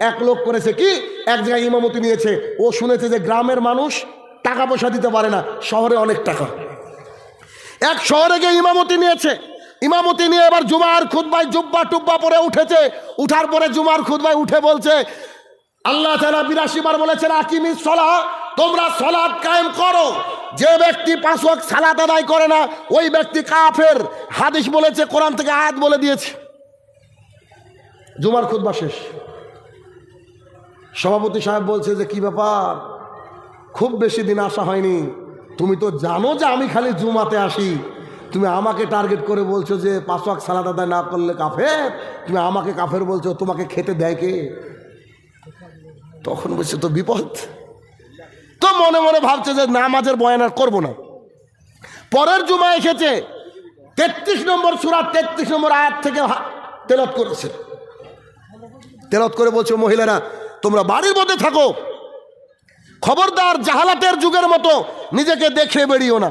এক লোক করেছে কি? এক জায়গায় ইমামতি নিয়েছে। ও শুনেছে যে গ্রামের মানুষ টাকা পয়সা দিতে পারে না, শহরে অনেক টাকা। এক শহরে গিয়ে ইমামতি নিয়েছে। ইমামতি নিয়ে এবার জুমার খুদ্ায় জুব্বা টুব্বা পরে উঠেছে। উঠার পরে জুমার খুদ্ায় উঠে বলছে, আল্লাহ তালা বিরাশি বার বলেছেন, আকিমি সলা, তোমরা সলাদ কায়েম করো। যে ব্যক্তি পাঁচ ওয়াক্ত সালাত আদায় করে না, ওই ব্যক্তি কাফের। হাদিস বলেছে, কোরআন থেকে আয়াত বলে দিয়েছে। জুমার খুদ্া শেষ। সভাপতি সাহেব বলছে যে, কি ব্যাপার? খুব বেশি দিন আসা হয়নি। তুমি তো জানো যে আমি খালি জুমাতে আসি। তুমি আমাকে টার্গেট করে বলছো যে পাঁচওয়াক সালাদ আদায় না করলে কাফের? তুমি আমাকে কাফের বলছো, তোমাকে খেতে দেয় কে? তখন বলছে, তো বিপদ। তো মনে মনে ভাবছে যে, নামাজের বয়ান আর করব না। পরের জুমা এসেছে, তেত্রিশ নম্বর সুরা, তেত্রিশ নম্বর আয়াত থেকে তেলত করেছে। তেলত করে বলছে, মহিলারা তোমরা বাড়ির মধ্যে থাকো। খবরদার জাহালাতের যুগের মতো নিজেকে দেখে বেরিও না।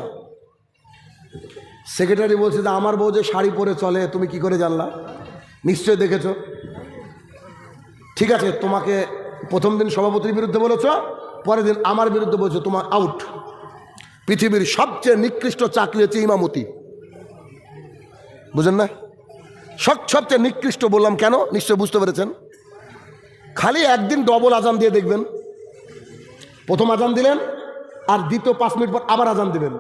সেক্রেটারি বলছে যে, আমার বউ যে শাড়ি পরে চলে, তুমি কি করে জানলা? নিশ্চয় দেখেছ। ঠিক আছে, তোমাকে প্রথম দিন সভাপতির বিরুদ্ধে বলেছ, পরের দিন আমার বিরুদ্ধে বলছো, তোমার আউট পৃথিবীর সবচেয়ে নিকৃষ্ট চাকরি হচ্ছে ইমামতি। বুঝেন না? সব সবচেয়ে নিকৃষ্ট বললাম কেন? নিশ্চয় বুঝতে পেরেছেন? খালি একদিন ডবল আজান দিয়ে দেখবেন। প্রথম আজান দিলেন আর দ্বিতীয় পাঁচ মিনিট পর আবার আজান দিবেন।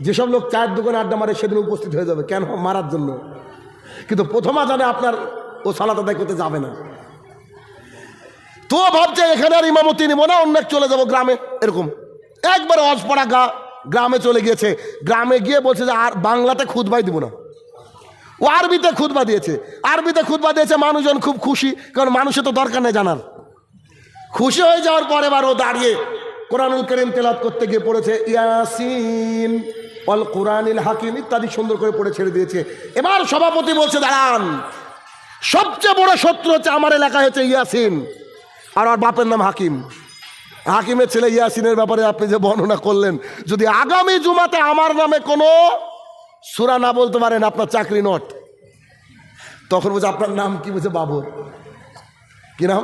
যেসব লোক চায়ের দোকানে আড্ডা মারে সেদিন উপস্থিত হয়ে যাবে, কেন মারার জন্য? কিন্তু প্রথম আজানে আপনার ও সালাত আদায় করতে যাবে না। তো ভাবছে, এখানে আর ইমামতি নিব না, অন্য চলে যাব গ্রামে। এরকম। একবারে অজপড়া গা গ্রামে চলে গিয়েছে। গ্রামে গিয়ে বলছে যে, আর বাংলাতে খুদবাই দিব না। ও আরবিতে খুদবা দিয়েছে। আরবিতে খুদবা দিয়েছে, মানুষজন খুব খুশি, কারণ মানুষের তো দরকার নেই জানার। খুশি হয়ে যাওয়ার পরে এবার দাঁড়িয়ে কোরআনুল করিম তেলাত করতে গিয়ে পড়েছে, ইয়াসিন অল কোরআনিল হাকিম ইত্যাদি সুন্দর করে পড়ে ছেড়ে দিয়েছে। এবার সভাপতি বলছে, দাঁড়ান, সবচেয়ে বড় শত্রু হচ্ছে আমার এলাকায় হচ্ছে ইয়াসিন, আর ওর বাপের নাম হাকিম। হাকিমের ছেলে ইয়াসিনের ব্যাপারে আপনি যে বর্ণনা করলেন, যদি আগামী জুমাতে আমার নামে কোনো সুরা না বলতে পারেন আপনার চাকরি নট। তখন বলছে আপনার নাম কি বলছে বাবর। কি নাম?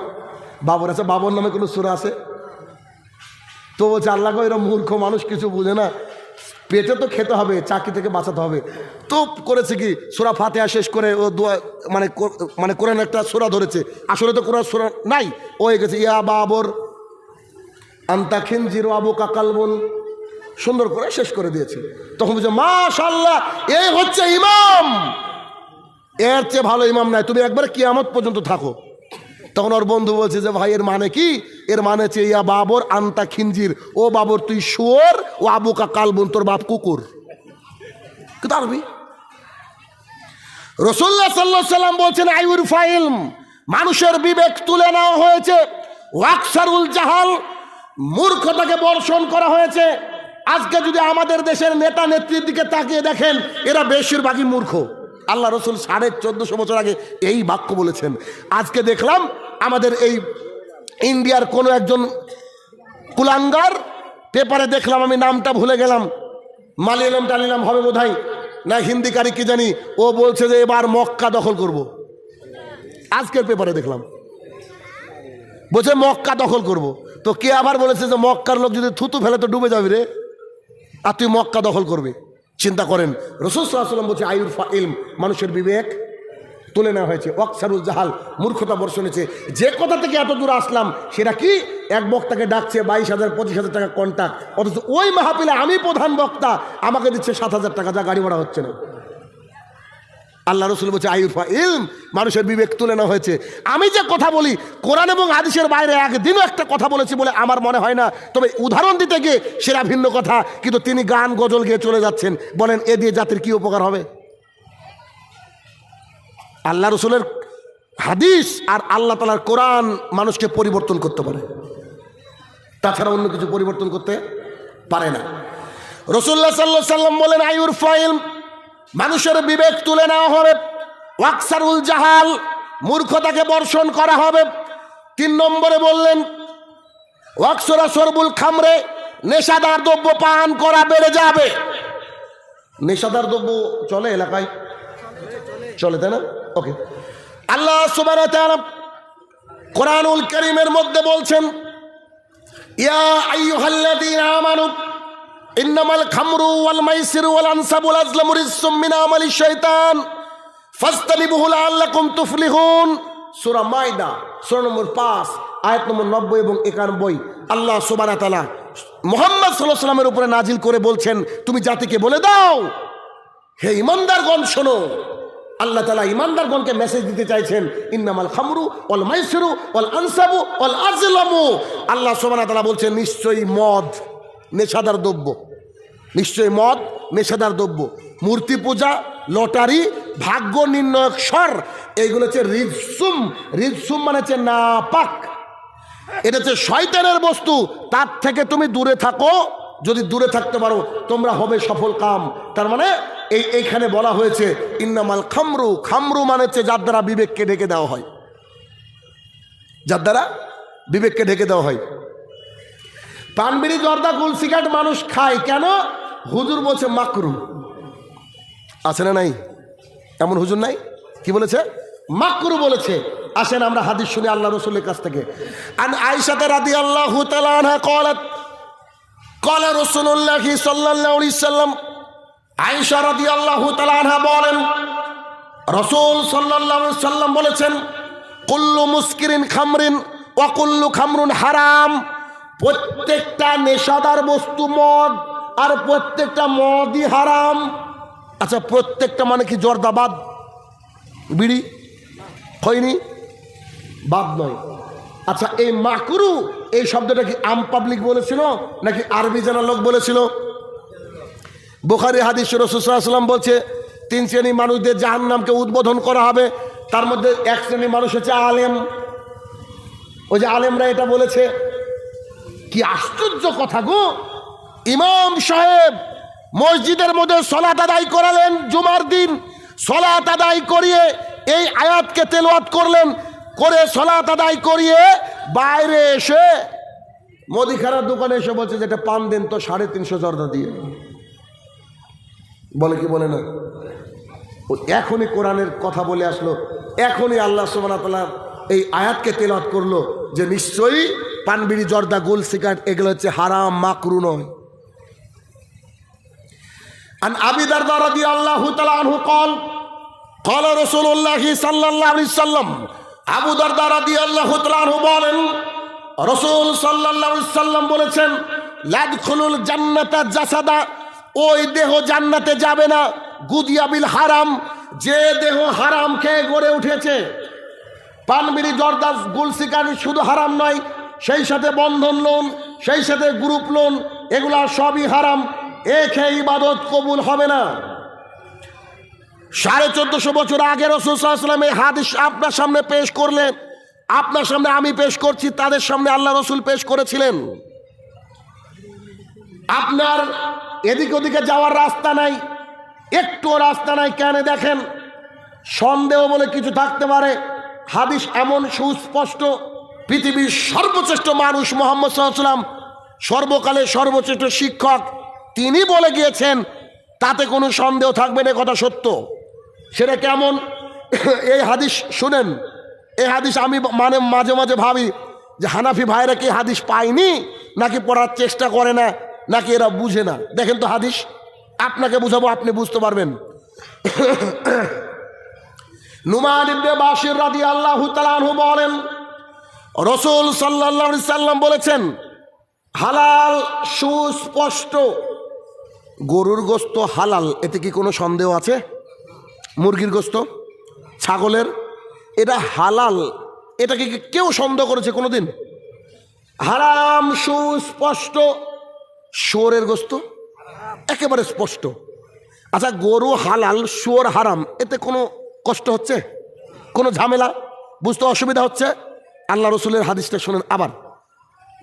বাবর আছে, বাবর নামে কোনো সুরা আছে? তো বলছে, আল্লাহ এরা মূর্খ মানুষ কিছু বুঝে না। পেটে তো খেতে হবে, চাকরি থেকে বাঁচাতে হবে। তো করেছে কি, সুরা ফাতেহা শেষ করে ও দোয়া মানে মানে কোরআন একটা সুরা ধরেছে। আসলে তো কোরআন সুরা নাই। ও হয়ে গেছে, ইয়া বাবর আন্তাখিন জিরো আবু কাকালবন সুন্দর করে শেষ করে দিয়েছে। তখন বলছে মাশাল্লাহ এই হচ্ছে ইমাম। এর চেয়ে ভালো ইমাম নাই। তুমি একবার কিয়ামত পর্যন্ত থাকো। তখন ওর বন্ধু বলছে যে, ভাই, এর মানে কি? এর মানে হচ্ছে, ইয়া বাবর আন্তা খিঞ্জির ও বাবর, তুই শুয়োর, ও আবু কা কালবন, তোর বাপ কুকুর। কিন্তু আরবি রসুল্লাহ সাল্লাহ সাল্লাম বলছেন আইউর ফাইলম মানুষের বিবেক তুলে নেওয়া হয়েছে। ওয়াকসারুল জাহাল মূর্খতাকে বর্ষণ করা হয়েছে। আজকে যদি আমাদের দেশের নেতা নেত্রীর দিকে তাকিয়ে দেখেন, এরা বেশিরভাগই মূর্খ। আল্লাহ রসুল সাড়ে চোদ্দশো বছর আগে এই বাক্য বলেছেন। আজকে দেখলাম আমাদের এই ইন্ডিয়ার কোনো একজন কুলাঙ্গার পেপারে দেখলাম, আমি নামটা ভুলে গেলাম। মালিয়ালাম টালিলাম হবে বোধহয়, না হিন্দিকারি কি জানি, ও বলছে যে এবার মক্কা দখল করব। আজকের পেপারে দেখলাম। বলছে মক্কা দখল করব। তো কে আবার বলেছে যে মক্কার লোক যদি থুতু ফেলে তো ডুবে যাবে রে? আর তুই মক্কা দখল করবে। চিন্তা করেন, রসুল সাল্লাম বলছে আয়ুর ফা, ইলম, মানুষের বিবেক তুলে নেওয়া হয়েছে। অক্সারুল জাহাল, মূর্খতা বর্ষণেছে যে কথা থেকে এত দূর আসলাম, সেটা কি? এক বক্তাকে ডাকছে, বাইশ হাজার, পঁচিশ হাজার টাকা কন্ট্যাক্ট অথচ ওই মাহাপিলে আমি প্রধান বক্তা, আমাকে দিচ্ছে সাত হাজার টাকা, যা গাড়ি ভাড়া হচ্ছে না। আল্লাহ রসুল বলছে আয়ুফা ইলম, মানুষের বিবেক তুলে নেওয়া হয়েছে। আমি যে কথা বলি, কোরআন এবং হাদিসের বাইরে একদিনও একটা কথা বলেছি বলে আমার মনে হয় না। তবে উদাহরণ দিতে গিয়ে সেরা ভিন্ন কথা, কিন্তু তিনি গান গজল গিয়ে চলে যাচ্ছেন। বলেন, এ দিয়ে জাতির কি উপকার হবে? আল্লাহ রসুলের হাদিস আর আল্লাহ তালার কোরআন মানুষকে পরিবর্তন করতে পারে। তাছাড়া অন্য কিছু পরিবর্তন করতে পারে না। রসুল্লাহ সাল্লাহ সাল্লাম বলেন আয়ুর ফাইল মানুষের বিবেক তুলে নেওয়া হবে। ওয়াকসারুল জাহাল মূর্খতাকে বর্ষণ করা হবে। তিন নম্বরে বললেন, ওয়াকসরা সরবুল খামরে নেশাদার দ্রব্য পান করা বেড়ে যাবে। নেশাদার দ্রব্য চলে এলাকায়? চলে, তাই না? ওকে আল্লাহ সুবাহ কোরআনুল করিমের মধ্যে বলছেন, ইয়া আইয়ুহাল্লাযীনা আমানু ইন্নামাল খামরু ওয়াল মাইসিরু ওয়াল আনসাবু ওয়াল আজলামু রিজসুম মিন আমালি শাইতান। ফাজতানিবুহু লাআল্লাকুম তুফলিহুন। সূরা মাইদা সূরা নম্বর 5 আয়াত নম্বর 90 এবং 91 আল্লাহ সুবহানাহু তাআলা মুহাম্মদ আলাইহি সাল্লামের উপরে নাজিল করে বলছেন, তুমি জাতিকে বলে দাও, হে ইমানদারগণ শোনো। আল্লাহ তালা ইমানদারগণকে মেসেজ দিতে চাইছেন, ইন্নামাল খামরু অল মাইসরু অল আনসাবু অল আজলামু। আল্লাহ সোমানা তালা বলছেন, নিশ্চয়ই মদ নেশাদার দ্রব্য। নিশ্চয়ই মদ, নেশাদার দ্রব্য। মূর্তি পূজা, লটারি, ভাগ্য নির্ণয়ক স্বর, এইগুলো হচ্ছে রিজসুম। রিজসুম মানে হচ্ছে না পাক এটা হচ্ছে শয়তানের বস্তু। তার থেকে তুমি দূরে থাকো। যদি দূরে থাকতে পারো, তোমরা হবে সফল কাম। তার মানে এই এইখানে বলা হয়েছে, ইন্নামাল খামরু। খামরু মানে হচ্ছে যার দ্বারা বিবেককে ঢেকে দেওয়া হয়। যার দ্বারা বিবেককে ঢেকে দেওয়া হয়। পানবিড়ি জর্দা গুল মানুষ খায় কেন? হুজুর বলছে, মাকরু। আছে না নাই? এমন হুজুর নাই? কি বলেছে? মাকরু বলেছে। আসেন, আমরা হাদিস শুনি আল্লাহ রসুলের কাছ থেকে। আন আয়সাতে রাদি আল্লাহ তালানহা কলাত কলা রসুল্লাহ সাল্লাহ সাল্লাম। আয়সা রাদি আল্লাহ তালানহা বলেন, রসুল সাল্লাহ সাল্লাম বলেছেন, কুল্লু মুস্কিরিন খামরিন অকুল্লু খামরুন হারাম। প্রত্যেকটা নেশাদার বস্তু মদ, আর প্রত্যেকটা মদই হারাম। আচ্ছা প্রত্যেকটা মানে কি জর্দাবাদ বিড়ি? হয়নি বাদ নয়। আচ্ছা এই মাকুরু, এই শব্দটা কি আম পাবলিক বলেছিল, নাকি আরবি জানা লোক বলেছিল? বোখারি হাদিস রসুলাম বলছে, তিন শ্রেণি মানুষদের জাহান নামকে উদ্বোধন করা হবে, তার মধ্যে এক শ্রেণি মানুষ হচ্ছে আলেম। ওই যে আলেমরা এটা বলেছে কি আশ্চর্য কথা গো। ইমাম সাহেব মসজিদের মধ্যে সলাত আদায় করালেন জুমার দিন। সলাত আদায় করিয়ে এই আয়াতকে তেলওয়াত করলেন। করে সলাত আদায় করিয়ে বাইরে এসে মুদিখানার দোকানে এসে বলছে যেটা পান দেন তো সাড়ে তিনশো জর্দা দিয়ে। বলে কি বলে না? এখনই কোরআনের কথা বলে আসলো। এখনই আল্লাহ সুবাহ এই আয়াতকে তেলাত করল যে নিশ্চয়ই পানবিড়ি, জর্দা, গোল, সিগারেট, এগুলো হচ্ছে হারাম, মাকরু নয়। আন আবিদার দ্বারা দিয়ে আল্লাহ আনহু কল কল রসুল্লাহি সাল্লাহ আলি সাল্লাম আবুদার দ্বারা দিয়ে আল্লাহ আনহু বলেন, রসুল সাল্লাহ সাল্লাম বলেছেন, লাদখুলুল জান্নাতা জাসাদা, ওই দেহ জান্নাতে যাবে না গুদিয়াবিল হারাম, যে দেহ হারাম খেয়ে গড়ে উঠেছে। পানবিড়ি জর্দাস গুলসিকানি শুধু হারাম নয় সেই সাথে বন্ধন লোন, সেই সাথে গ্রুপ লোন, এগুলা সবই হারাম। এ খেয়ে ইবাদত কবুল হবে না। সাড়ে চোদ্দশো বছর আগে রসুলাম এই হাদিস আপনার সামনে পেশ করলেন। আপনার সামনে আমি পেশ করছি, তাদের সামনে আল্লাহ রসুল পেশ করেছিলেন। আপনার এদিক ওদিকে যাওয়ার রাস্তা নাই, একটুও রাস্তা নাই, কেন দেখেন? সন্দেহ বলে কিছু থাকতে পারে। হাদিস এমন সুস্পষ্ট পৃথিবীর সর্বশ্রেষ্ঠ মানুষ মোহাম্মদ সাল্লাম সর্বকালের সর্বশ্রেষ্ঠ শিক্ষক, তিনি বলে গিয়েছেন, তাতে কোনো সন্দেহ থাকবে না কথা সত্য। সেটা কেমন? এই হাদিস শুনেন। এই হাদিস আমি মানে মাঝে মাঝে ভাবি যে হানাফি ভাইরা কি হাদিস পায়নি, নাকি পড়ার চেষ্টা করে না, নাকি এরা বুঝে না। দেখেন তো হাদিস, আপনাকে বুঝাবো, আপনি বুঝতে পারবেন। নুমান ইবনে বাশির রাদিয়াল্লাহু তাআলা বলেন রসুল আলাইহি সাল্লাম বলেছেন, হালাল, সুস্পষ্ট, গরুর গোস্ত হালাল, এতে কি কোনো সন্দেহ আছে? মুরগির গোস্ত? ছাগলের? এটা হালাল, এটাকে কেউ সন্দেহ করেছে কোনো দিন হারাম, সুস্পষ্ট, শুয়োরের গোস্ত? একেবারে স্পষ্ট। আচ্ছা গরু হালাল, শুয়োর হারাম, এতে কোনো কষ্ট হচ্ছে? কোনো ঝামেলা? বুঝতে অসুবিধা হচ্ছে? আল্লাহ রসুলের হাদিসটা শোনেন আবার।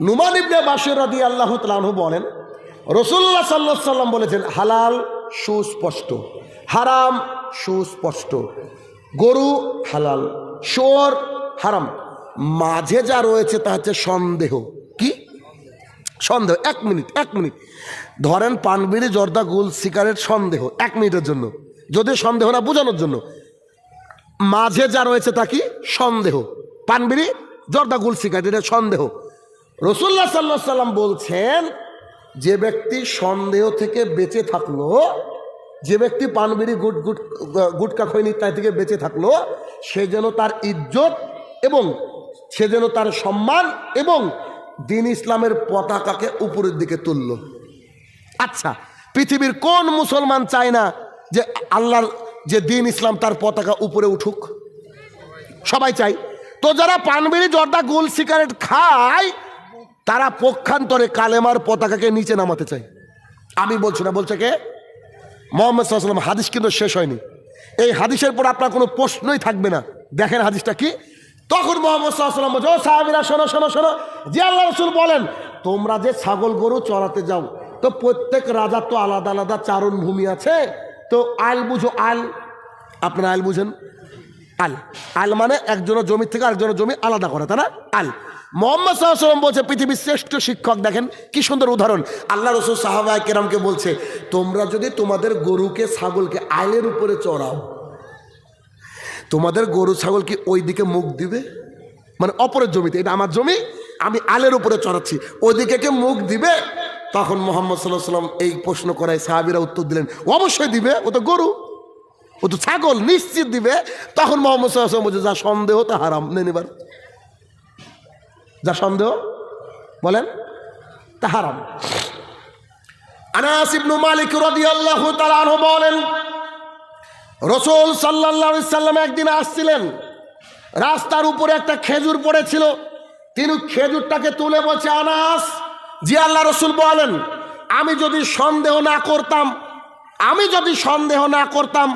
নুমান ইবনে বাসির রাদি আল্লাহ তালু বলেন রসুল্লাহ সাল্লাহ সাল্লাম বলেছেন, হালাল সুস্পষ্ট, হারাম সুস্পষ্ট, গরু হালাল শোর হারাম, মাঝে যা রয়েছে তা হচ্ছে সন্দেহ। কি? সন্দেহ, এক মিনিট এক মিনিট। ধরেন পানবিড়ি, জর্দা, গুল, সিগারেট সন্দেহ, এক মিনিটের জন্য। যদি সন্দেহ না বোঝানোর জন্য। মাঝে যা রয়েছে তা কি? সন্দেহ। পানবিড়ি জর্দা গুল সিগারেট এটা সন্দেহ। রসুল্লাহ সাল্লাহ সাল্লাম বলছেন, যে ব্যক্তি সন্দেহ থেকে বেঁচে থাকল, যে ব্যক্তি পানবিড়ি গুট গুট, গুটকা খৈনি ইত্যাদি থেকে বেঁচে থাকল, সে যেন তার ইজ্জত এবং সে যেন তার সম্মান এবং দিন ইসলামের পতাকাকে উপরের দিকে তুলল। আচ্ছা পৃথিবীর কোন মুসলমান চায় না যে আল্লাহর, যে দিন ইসলাম তার পতাকা উপরে উঠুক? সবাই চাই তো যারা পানবিড়ি, জর্দা, গোল, সিগারেট খায়, তারা পক্ষান্তরে কালেমার পতাকাকে নিচে নামাতে চায়। আমি বলছি না, বলছে কে? মোহাম্মদ হাদিস কিন্তু শেষ হয়নি। এই হাদিসের পর আপনার কোনো প্রশ্নই থাকবে না। দেখেন হাদিসটা কি? তখন মোহাম্মদ শোনো শোনো শোনো, যে আল্লাহ রসুল বলেন, তোমরা যে ছাগল গরু চড়াতে যাও, তো প্রত্যেক রাজার তো আলাদা আলাদা চারণ ভূমি আছে। তো আল বুঝো আল আপনারা আল বুঝেন। আল। আল মানে একজনের জমি থেকে আরেকজনের জমি আলাদা করে, তাই না? আল। মোহাম্মদ সাল্লাম বলছে, পৃথিবীর শ্রেষ্ঠ শিক্ষক, দেখেন কি সুন্দর উদাহরণ। আল্লাহ রসুল সাহাবায় কেরামকে বলছে, তোমরা যদি তোমাদের গরুকে, ছাগলকে আইলের উপরে চড়াও, তোমাদের গরু, ছাগল কি ওই দিকে মুখ দিবে? মানে অপরের জমিতে, এটা আমার জমি, আমি আলের উপরে চড়াচ্ছি, ওইদিকে কে মুখ দিবে? তখন মোহাম্মদ সাল্লাহ সাল্লাম এই প্রশ্ন করায় সাহাবিরা উত্তর দিলেন, অবশ্যই দিবে, ও তো গরু। ও তো ছাগল নিশ্চিত দিবে, তখন মোহাম্মদ সাল্লাম বলছে, যা সন্দেহ, তা হারাম। নেন যা সন্দেহ, বলেন, তা হারাম। আনাস ইবনু মালিক রাদিয়াল্লাহু তাআলা আনহু বলেন, রসুল সাল্লাল্লাহু সাল্লাম একদিন আসছিলেন, রাস্তার উপরে একটা খেজুর পড়েছিল, তিনি খেজুরটাকে তুলে বলছে, আনাস, জি আল্লাহ রসুল বলেন, আমি যদি সন্দেহ না করতাম, আমি যদি সন্দেহ না করতাম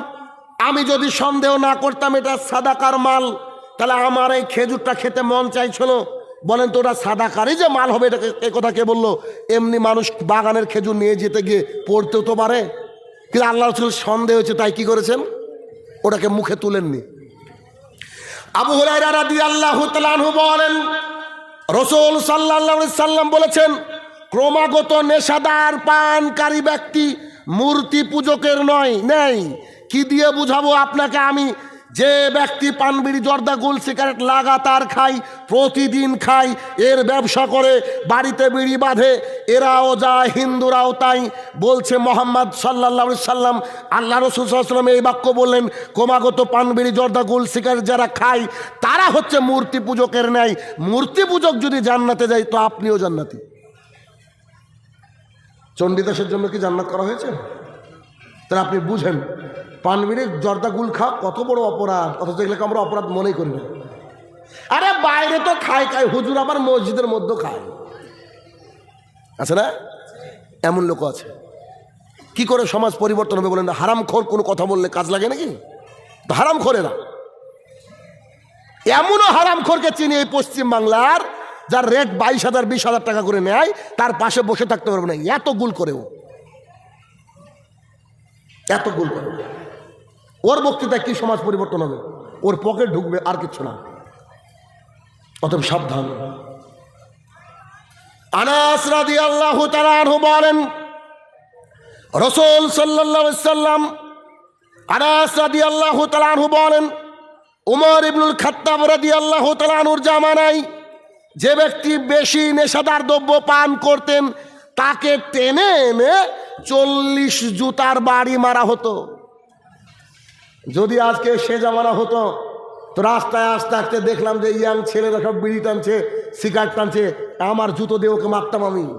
আমি যদি সন্দেহ না করতাম এটা সাদাকার মাল, তাহলে আমার এই খেজুরটা খেতে মন চাইছিল। বলেন তো ওটা সাদাকারই যে মাল হবে, এটাকে এ কথা কে বলল? এমনি মানুষ বাগানের খেজুর নিয়ে যেতে গিয়ে পড়তেও তো পারে। কিন্তু আল্লাহ রসুল সন্দেহ হয়েছে, তাই কি করেছেন? ওটাকে মুখে তুলেননি। আবু হুরাইরা আল্লাহ বলেন, রসুল সাল্লাহ সাল্লাম বলেছেন, ক্রমাগত নেশাদার পানকারী ব্যক্তি মূর্তি পূজকের নয়, নেই। কি দিয়ে বুঝাবো আপনাকে আমি? যে ব্যক্তি পানবিড়ি, জর্দা, গোল সিগারেট লাগাতার খাই প্রতিদিন খাই এর ব্যবসা করে, বাড়িতে বিড়ি বাঁধে, এরাও যায়, হিন্দুরাও তাই, বলছে মোহাম্মদ সাল্লাহ সাল্লাম, আল্লাহ রসুল সাল্লাম এই বাক্য বললেন ক্রমাগত পানবিড়ি, জর্দা, গোল সিগারেট যারা খায়, তারা হচ্ছে মূর্তি পূজকের ন্যায়। মূর্তি পূজক যদি জান্নাতে যায়, তো আপনিও জান্নাতি। চণ্ডীদাসের জন্য কি জান্নাত করা হয়েছে? তাহলে আপনি বুঝেন পানবিড়ির জর্দা গুল খা, কত বড় অপরাধ, অথচ এগুলোকে আমরা অপরাধ মনেই করি না। আরে বাইরে তো খায় খায়, হুজুর আবার মসজিদের মধ্যে খায়। আছে না? এমন লোক আছে। কি করে সমাজ পরিবর্তন হবে বলেন হারাম খোর কোনো কথা বললে কাজ লাগে নাকি? তো হারাম খোরে না এমনও হারাম খোরকে চিনি এই পশ্চিম বাংলার, যার রেট বাইশ হাজার, বিশ হাজার টাকা করে নেয়, তার পাশে বসে থাকতে পারবে না। এত গুল করেও। এত গুল করে। ওর বক্তৃতায় কি সমাজ পরিবর্তন হবে? ওর পকেট ঢুকবে আর কিছু না। অতএব সাবধান। আনাস রাদি আল্লাহ তালাহু বলেন সাল্লাম আনাস রাদি আল্লাহ বলেন, উমর ইবনুল খাত্তাব রাদি আল্লাহ তালাহুর জামানায় যে ব্যক্তি বেশি নেশাদার দ্রব্য পান করতেন, তাকে টেনে এনে চল্লিশ জুতার বাড়ি মারা হতো। যদি আজকে সে জামানা হতো, তো রাস্তায় আসতে আসতে দেখলাম যে ইয়াং ছেলেরা সব বিড়ি টানছে, সিগারেট টানছে, আমার জুতো দিয়ে ওকে মারতাম আমি।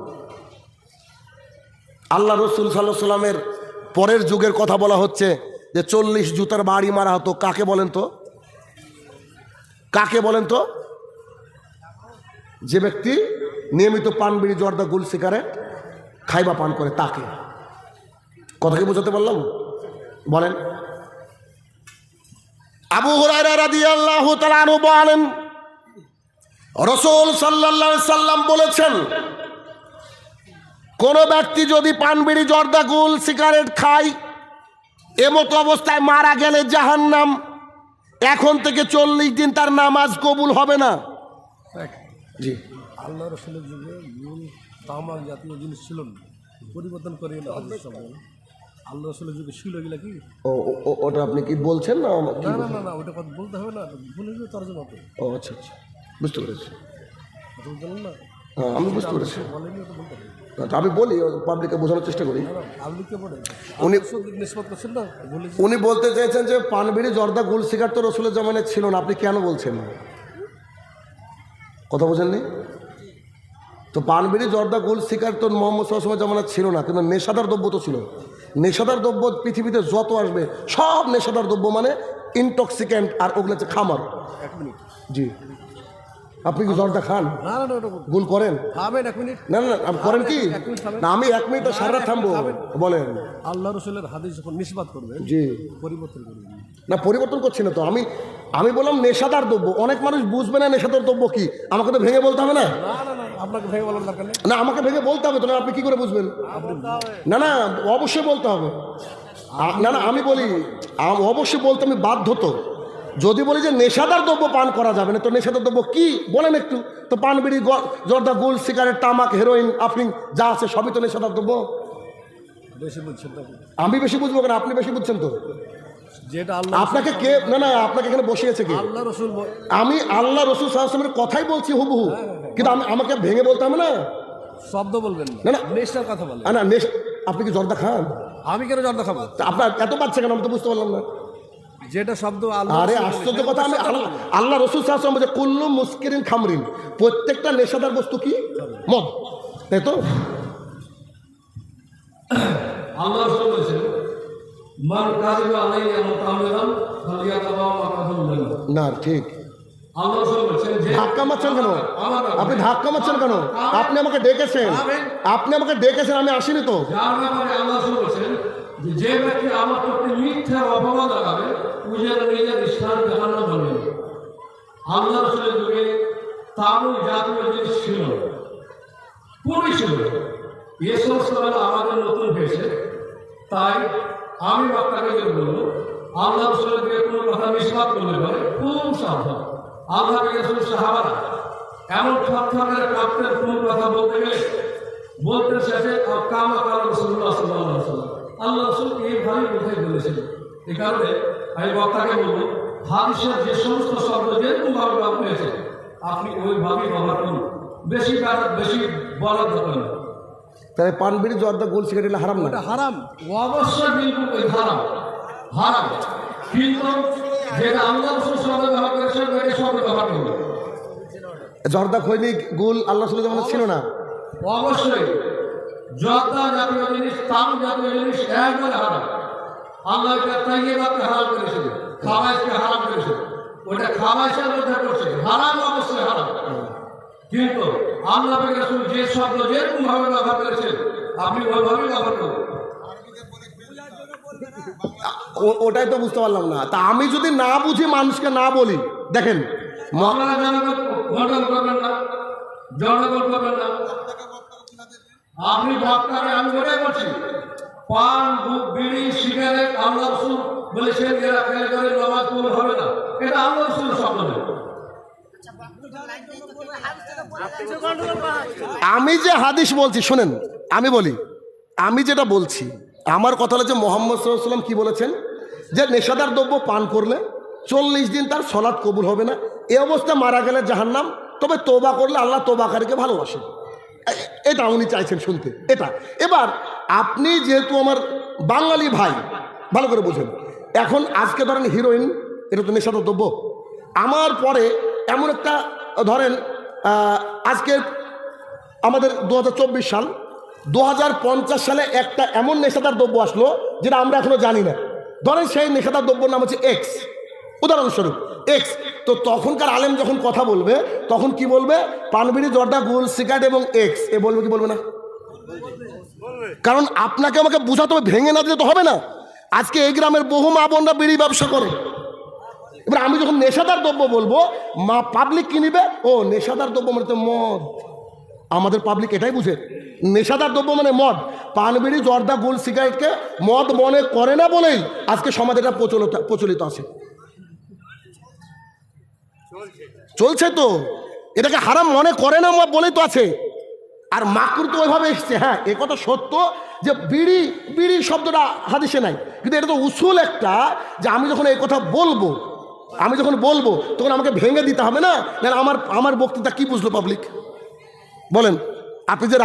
আল্লাহ রসুল সাল্লাহ সাল্লামের পরের যুগের কথা বলা হচ্ছে যে চল্লিশ জুতার বাড়ি মারা হতো। কাকে বলেন তো? কাকে বলেন তো? যে ব্যক্তি নিয়মিত পান বিড়ি, জর্দা গুল সিগারেট খাইবা পান করে, তাকে। কথা কি বোঝাতে বললাম বলেন। আবু হুরায়রা রাদিয়াল্লাহু তাআলা আনহু বলেন, রসুল সাল্লাল্লাহু সাল্লাম বলেছেন, কোন ব্যক্তি যদি পান বিড়ি জর্দা, গুল, সিগারেট খায়, এমতো অবস্থায় মারা গেলে জাহান্নাম, এখন থেকে চল্লিশ দিন তার নামাজ কবুল হবে না। জি। আল্লাহ রসুলের যুগে তামাক জাতীয় জিনিস ছিল পরিবর্তন করে আল্লাহ রসুলের যুগে ছিল এগুলা কি? ও ও- ও- ওটা আপনি কি বলছেন না না না না না ওটা কথা বলতে হবে না বলে দিলে তার জন্য ও আচ্ছা আচ্ছা বুঝতে পেরেছি। জানেন না? হ্যাঁ আমি বুঝতে পেরেছি। আমি বলি পাবলিককে বোঝানোর চেষ্টা করি। উনি উনি বলতে চাইছেন যে পানবিড়ি জর্দা গুল সিগার তো রসুলের জমানে ছিল না আপনি কেন বলছেন? কথা বোঝেননি? তো পানবিড়ি জর্দা গুল শিকার তো মোহাম্মদ সাল্লামের জমানা ছিল না কিন্তু নেশাদার দ্রব্য তো ছিল। নেশাদার দ্রব্য পৃথিবীতে যত আসবে সব নেশাদার দ্রব্য মানে ইনটক্সিক্যান্ট আর ওগুলো হচ্ছে খামার। জি। আপনি কি জর্দা খান। গুল করেন। না না না, করেন কি। না আমি এক মিনিট সারা থামবো। বলেন। আল্লাহ রসুলের হাদিস যখন নিষ্পাত করবেন জি। পরিবর্তন করবেন। না পরিবর্তন করছি না তো। আমি আমি বললাম নেশাদার দ্রব্য। অনেক মানুষ বুঝবে না নেশাদার দ্রব্য কি। আমাকে তো ভেঙে বলতে হবে না না আমাকে ভেঙে বলতে হবে তো না আপনি কি করে বুঝবেন? না না অবশ্যই বলতে হবে। না না আমি বলি অবশ্যই বলতে আমি বাধ্য তো। যদি বলি যে নেশাদার দ্রব্য পান করা যাবে না তো নেশাদার দ্রব্য কি? বলেন একটু। তো পান বিড়ি জর্দা গুল সিগারেট তামাক হেরোইন আফিং যা আছে সবই তো নেশাদার দ্রব্য। বেশি বুঝছেন আমি বেশি বুঝব কেন? আপনি বেশি বুঝছেন তো? যেটা আল্লাহ আপনাকে কে না না আপনাকে এখানে বসিয়েছে কে? আল্লাহ রসুল আমি আল্লাহ রসুল সাল্লামের কথাই বলছি হুবহু। কিন্তু আমি আমাকে ভেঙে বলতে হবে না? শব্দ বলবেন না, না না। কথা বলেন। না নেশ আপনি কি জর্দা খান? আমি কেন জর্দা খাব? আপনার এত পাচ্ছে কেন? আমি তো বুঝতে পারলাম না। যেটা শব্দ আরে আশ্চর্য কথা আমি আল্লাহ- রসুল সাল্লাম বলছে কুল্লু মুস্কিরিন খামরিন। প্রত্যেকটা নেশাদার বস্তু কি? মদ। তাই তো? আল্লাহ রসুল বলেছেন মান কাযিবা আলাইয়া মুতাআম্মিদান ফালিয়াতাবা মাকাহুল্লাহ না ঠিক। ধাক্কা মারছেন কেন? আপনি ধাক্কা মারছেন কেন? আপনি আমাকে ডেকেছেন। আপনি আমাকে ডেকেছেন আমি আসিনি তো। যে ব্যক্তি আমার প্রতি মিথ্যা অপবাদ লাগাবে যেন নিজের স্থান জাহান্নাম বানিয়ে নেবে। আল্লাহ রসুলের যুগে তামুল জাতীয় জিনিস ছিল। পুরোই ছিল। এ বেলা আমাদের নতুন হয়েছে। তাই আমি বক্তাকে যে বলব, আল্লাহ রসুলের দিকে কোনো কথা বিশ্বাস করলে পরে খুব সাবধান। আল্লাহ রসুল সাহাবারা, এমন ঠকঠকের কাপ্তের কোন কথা বলতে গেলে, বলতে শেষে কামা কাল রসুল্লাহ সাল্লাহ সাল্লাম আল্লাহ রসুল এইভাবেই কোথায় বলেছিল এই কারণে আমি বক্তাকে বলব, হাদিসের যে সমস্ত শব্দ যেরকম ভাবে ব্যবহার হয়েছে আপনি ওইভাবেই ব্যবহার করুন। বেশি বেশি বলার দরকার তাহলে পান বিড়ি জর্দা গোল সিগারেট এগুলো হারাম না? হারাম। অবশ্যই বিলকুল হারাম। হারাম। কিন্তু যেটা আল্লাহ রসুল শব্দ ব্যবহার করেছে এটা শব্দ ব্যবহার করবে জর্দা খৈনি গুল আল্লাহ রসুলের জমানা ছিল না। অবশ্যই। জর্দা জাতীয় জিনিস তাম জাতীয় জিনিস একবারে হারাম। আল্লাহ এটা তাইয়েবাকে হারাম করেছিল খাবাইশকে হারাম করেছিল ওটা খাবাইশের মধ্যে পড়ছে। হারাম অবশ্যই হারাম। কিন্তু আল্লাহ রসুল যে শব্দ যেরকম ভাবে ব্যবহার করেছেন আপনি ওইভাবেই ব্যবহার করুন। ও- ওটাই তো বুঝতে পারলাম না। তা আমি যদি না বুঝি মানুষকে না বলি দেখেন করবেন আপনি বক্তাকে আমি বলছি পান বিড়ি সিগারেট আল্লাহ বলেছেন এরা খেলে করে নামাজ হবে না। এটা আল্লাহ শব্দ নয়। আমি যে হাদিস বলছি, শোনেন, আমি বলি, আমি যেটা বলছি, আমার কথা হলো যে মোহাম্মদ সাল্লাম কি বলেছেন? যে নেশাদার দ্রব্য পান করলে চল্লিশ দিন তার সলাৎ কবুল হবে না। এ অবস্থা মারা গেলে জাহান্নাম, তবে তোবা করলে আল্লাহ তোবাকারীকে ভালোবাসেন এটা উনি চাইছেন শুনতে, এটা। এবার আপনি যেহেতু আমার বাঙালি ভাই, ভালো করে বুঝেন, এখন আজকে ধরেন হিরোইন, এটা তো নেশাদার দ্রব্য। আমার পরে এমন একটা ধরেন আহ, আজকে আমাদের দু হাজার চব্বিশ সাল দু হাজার পঞ্চাশ সালে একটা এমন নেশাদার দ্রব্য আসলো যেটা আমরা এখনও জানি না। ধরেন সেই নেশাদার দ্রব্যর নাম হচ্ছে এক্স উদাহরণস্বরূপ এক্স তো তখনকার আলেম যখন কথা বলবে তখন কি বলবে? পানবিড়ি জর্দা গুল সিগারেট এবং এক্স এ বলবে কি বলবে না? কারণ আপনাকে আমাকে বোঝাতে হবে ভেঙে না দিলে তো হবে না। আজকে এই গ্রামের বহু মা বোনরা বিড়ি ব্যবসা করে। এবার আমি যখন নেশাদার দ্রব্য বলব, মা পাবলিক কি নিবে? ও, নেশাদার দ্রব্য মানে তো মদ। আমাদের পাবলিক এটাই বুঝে। নেশাদার দ্রব্য মানে মদ। পান বিড়ি, জর্দা, গোল সিগারেটকে মদ মনে করে না বলেই আজকে সমাজে এটা প্রচলিত প্রচলিত আছে। চলছে তো। এটাকে হারাম মনে করে না বলেই তো আছে। আর মাকড় তো ওইভাবে এসছে হ্যাঁ এ কথা সত্য যে বিড়ি বিড়ি শব্দটা হাদিসে নাই। কিন্তু এটা তো উসুল একটা যে আমি যখন এই কথা বলব আমি যখন বলব, তখন আমাকে ভেঙে দিতে হবে না? আমার আমার বক্তৃতা কি বুঝলো পাবলিক বলেন, আপনি যে